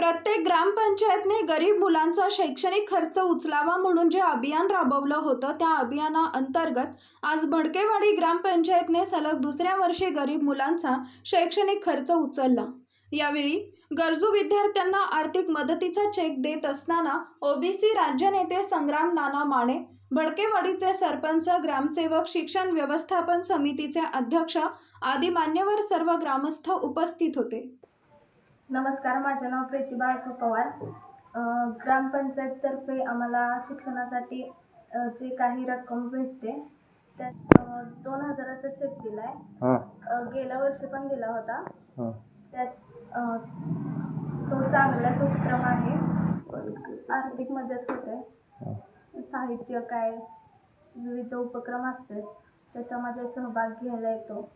प्रत्येक ग्रामपंचायतने गरीब मुलांचा शैक्षणिक खर्च उचलावा म्हणून जे अभियान राबवलं होतं त्या अभियानाअंतर्गत आज भडकेवाडी ग्रामपंचायतने सलग दुसऱ्या वर्षी गरीब मुलांचा शैक्षणिक खर्च उचलला. यावेळी गरजू विद्यार्थ्यांना आर्थिक मदतीचा चेक देत असताना ओबीसी राज्यनेते संग्राम नाना माने भडकेवाडीचे सरपंच ग्रामसेवक शिक्षण व्यवस्थापन समितीचे अध्यक्ष आदी मान्यवर सर्व ग्रामस्थ उपस्थित होते. नमस्कार माझं नाव प्रतिभा आसू पवार. ग्रामपंचायततर्फे आम्हाला शिक्षणासाठी जे काही रक्कम भेटते त्यात दोन हजाराचा चेक दिला आहे हां गेल्या वर्षी पण दिला होता. त्यात तो चांगलाच उपक्रम आहे. आर्थिक मदत होते. साहित्य काय विविध उपक्रम असतात. त्याच्यामध्ये सहभाग घ्यायला येतो.